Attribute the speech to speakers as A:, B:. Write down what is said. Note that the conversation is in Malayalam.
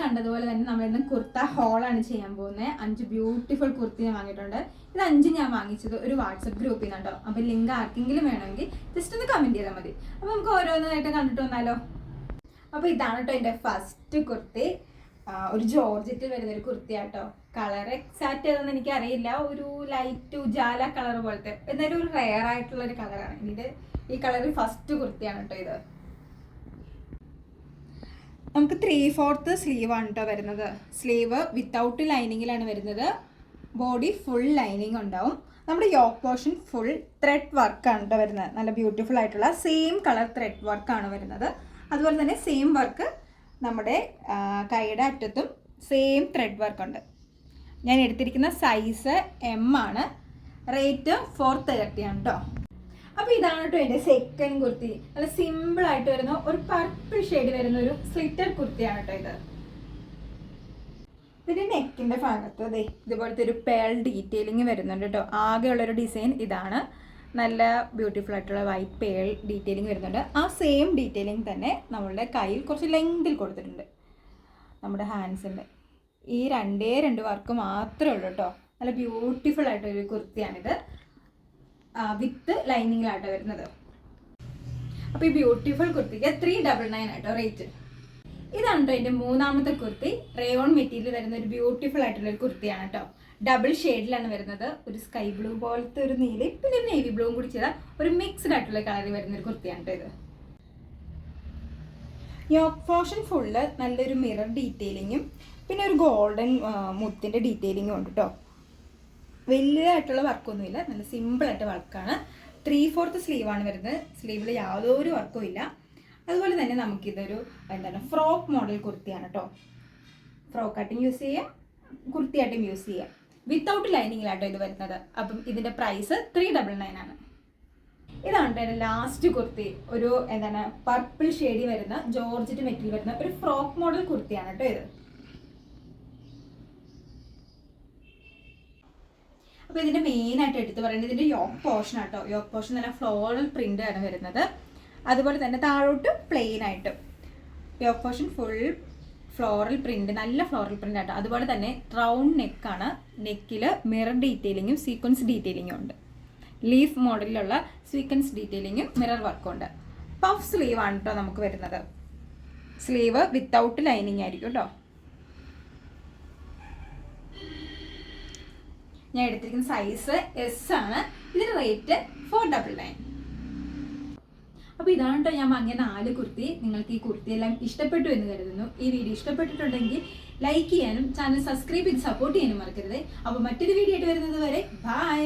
A: കണ്ടതുപോലെ തന്നെ നമ്മൾ ഇന്ന് കുർത്ത ഹോളാണ് ചെയ്യാൻ പോകുന്നത്. അഞ്ച് ബ്യൂട്ടിഫുൾ കുർത്തി ഞാൻ വാങ്ങിയിട്ടുണ്ട്. ഇത് അഞ്ച് ഞാൻ വാങ്ങിച്ചത് ഒരു വാട്സപ്പ് ഗ്രൂപ്പിൽ നിന്നുണ്ടോ അപ്പൊ ലിങ്ക് ആർക്കെങ്കിലും വേണമെങ്കിൽ ജസ്റ്റ് ഒന്ന് കമന്റ് ചെയ്താൽ മതി. അപ്പൊ നമുക്ക് ഓരോന്നായിട്ട് കണ്ടിട്ട് വന്നാലോ? അപ്പൊ ഇതാണ് കേട്ടോ എന്റെ ഫസ്റ്റ് കുർത്തി ഒരു ജോർജറ്റിൽ വരുന്ന ഒരു കുർത്തിയാട്ടോ. കളർ എക്സാക്റ്റ് ഏതെന്ന് എനിക്ക് അറിയില്ല ഒരു ലൈറ്റ് ഉജാല കളർ പോലത്തെ. എന്നാലും ഒരു റെയർ ആയിട്ടുള്ള ഒരു കളറാണ് ഇത് ഈ കളറിൽ ഫസ്റ്റ് കുർത്തിയാണ് കേട്ടോ ഇത്. നമുക്ക് ത്രീ ഫോർത്ത് ആണ് കേട്ടോ വരുന്നത്. സ്ലീവ് വിത്തൗട്ട് ലൈനിങ്ങിലാണ് വരുന്നത്. ബോഡി ഫുൾ ലൈനിങ് ഉണ്ടാവും. നമ്മുടെ യോക്ക് പോർഷൻ ഫുൾ ത്രെഡ് വർക്കാണ് കേട്ടോ വരുന്നത്. നല്ല ബ്യൂട്ടിഫുൾ ആയിട്ടുള്ള സെയിം കളർ ത്രെഡ് വർക്കാണ് വരുന്നത്. അതുപോലെ തന്നെ സെയിം വർക്ക് നമ്മുടെ കൈയുടെ അറ്റത്തും സെയിം ത്രെഡ് വർക്ക് ഉണ്ട്. ഞാൻ എടുത്തിരിക്കുന്ന സൈസ് എം ആണ്. റേറ്റ് ഫോർ തേർട്ടി ആണ് കേട്ടോ അപ്പൊ ഇതാണ് കേട്ടോ എന്റെ സെക്കൻഡ് കുർത്തി. നല്ല സിമ്പിൾ ആയിട്ട് വരുന്ന ഒരു പർപ്പിൾ ഷെയ്ഡ് വരുന്ന ഒരു സ്ലിറ്റർ കുർത്തിയാണ് കേട്ടോ ഇത്. ഇതിന്റെ നെക്കിന്റെ ഭാഗത്ത് അതെ ഇതുപോലത്തെ ഒരു പേൾ ഡീറ്റെയിലിംഗ് വരുന്നുണ്ട് കേട്ടോ. ആകെയുള്ളൊരു ഡിസൈൻ ഇതാണ്. നല്ല ബ്യൂട്ടിഫുൾ ആയിട്ടുള്ള വൈറ്റ് പേൾ ഡീറ്റെയിലിംഗ് വരുന്നുണ്ട്. ആ സെയിം ഡീറ്റെയിലിംഗ് തന്നെ നമ്മളുടെ കയ്യിൽ കുറച്ച് ലെങ്തിൽ കൊടുത്തിട്ടുണ്ട്. നമ്മുടെ ഹാൻഡ്സിന്റെ ഈ രണ്ടേ രണ്ട് വർക്ക് മാത്രമേ ഉള്ളൂ കേട്ടോ. നല്ല ബ്യൂട്ടിഫുൾ ആയിട്ടൊരു കുർത്തിയാണിത്. വിത്ത് ലൈനിങ്ങിലാട്ടോ വരുന്നത്. അപ്പോൾ ഈ ബ്യൂട്ടിഫുൾ കുർത്തിക്ക് ത്രീ ഡബിൾ നയൻ ആട്ടോ റേറ്റ് ഇതാണ് കേട്ടോ എന്റെ മൂന്നാമത്തെ കുർത്തി. റേയോൺ മെറ്റീരിയൽ വരുന്ന ഒരു ബ്യൂട്ടിഫുൾ ആയിട്ടുള്ള ഒരു കുർത്തിയാണ് കേട്ടോ ഡബിൾ ഷെയ്ഡിലാണ് വരുന്നത്. ഒരു സ്കൈ ബ്ലൂ പോലത്തെ ഒരു നീലയും പിന്നെ നേവി ബ്ലൂ കൂടി ചെയ്ത ഒരു മിക്സ്ഡ് ആയിട്ടുള്ള കളറിൽ വരുന്ന ഒരു കുർത്തിയാണ് കേട്ടോ ഇത്. യോക്ക് പോർഷൻ ഫുള്ള് നല്ലൊരു മിറർ ഡീറ്റെയിലിങ്ങും പിന്നെ ഒരു ഗോൾഡൻ മുത്തിന്റെ ഡീറ്റെയിലിങ്ങും ഉണ്ട് കേട്ടോ വലിയതായിട്ടുള്ള വർക്കൊന്നുമില്ല. നല്ല സിമ്പിളായിട്ട് വർക്കാണ്. ത്രീ ഫോർത്ത് ആണ് വരുന്നത്. സ്ലീവിൽ യാതൊരു വർക്കും ഇല്ല. അതുപോലെ തന്നെ നമുക്കിതൊരു എന്താണ് ഫ്രോക്ക് മോഡൽ കുർത്തിയാണ് കേട്ടോ ഫ്രോക്കായിട്ടും യൂസ് ചെയ്യാം കുർത്തിയായിട്ടും യൂസ് ചെയ്യാം. വിത്തൗട്ട് ലൈനിങ്ങിലാട്ടോ ഇത് വരുന്നത്. അപ്പം ഇതിന്റെ പ്രൈസ് ത്രീ ഡബിൾ നയൻ ആണ്. ഇതാണ് എന്റെ ലാസ്റ്റ് കുർത്തി. ഒരു എന്താണ് പർപ്പിൾ ഷെയ്ഡി വരുന്ന ജോർജറ്റ് മെറ്റീരിയൽ വരുന്ന ഒരു ഫ്രോക്ക് മോഡൽ കുർത്തിയാണ് കേട്ടോ ഇത്. ഇതിന്റെ മെയിൻ ആയിട്ട് എടുത്തു പറയുന്നത് ഇതിന്റെ യോക്ക് പോർഷൻ ആട്ടോ. യോക്ക് പോർഷൻ നല്ല ഫ്ലോറൽ പ്രിന്റ് ആണ് വരുന്നത്. അതുപോലെ തന്നെ താഴോട്ട് പ്ലെയിൻ ആയിട്ട്. Yoke portion full floral print നല്ല ഫ്ലോറൽ പ്രിന്റ് ആട്ടോ. അതുപോലെ തന്നെ റൗണ്ട് നെക്കാണ് നെക്കിൽ മിറർ ഡീറ്റെയിലിങ്ങും സീക്വൻസ് ഡീറ്റെയിലിങ്ങും ഉണ്ട്. ലീഫ് മോഡലിലുള്ള സീക്വൻസ് ഡീറ്റെയിലിങ്ങും മിറർ വർക്കും ഉണ്ട്. പഫ് സ്ലീവ് ആണ് കേട്ടോ നമുക്ക് വരുന്നത്. സ്ലീവ് വിത്തൗട്ട് ലൈനിങ് ആയിരിക്കും കേട്ടോ ഞാൻ എടുത്തിരിക്കുന്ന സൈസ് എസ് ആണ്. ഇതിന് റേറ്റ് ഫോർ ഡബിൾ നയൻ അപ്പോൾ ഇതാണ് കേട്ടോ ഞാൻ വാങ്ങിയ നാല് കുർത്തി. നിങ്ങൾക്ക് ഈ കുർത്തി എല്ലാം ഇഷ്ടപ്പെട്ടു എന്ന് കരുതുന്നു. ഈ വീഡിയോ ഇഷ്ടപ്പെട്ടിട്ടുണ്ടെങ്കിൽ ലൈക്ക് ചെയ്യാനും ചാനൽ സബ്സ്ക്രൈബ് ചെയ്ത് സപ്പോർട്ട് ചെയ്യാനും മറക്കരുത്. അപ്പോൾ മറ്റൊരു വീഡിയോ ആയിട്ട് വരുന്നത് വരെ ബൈ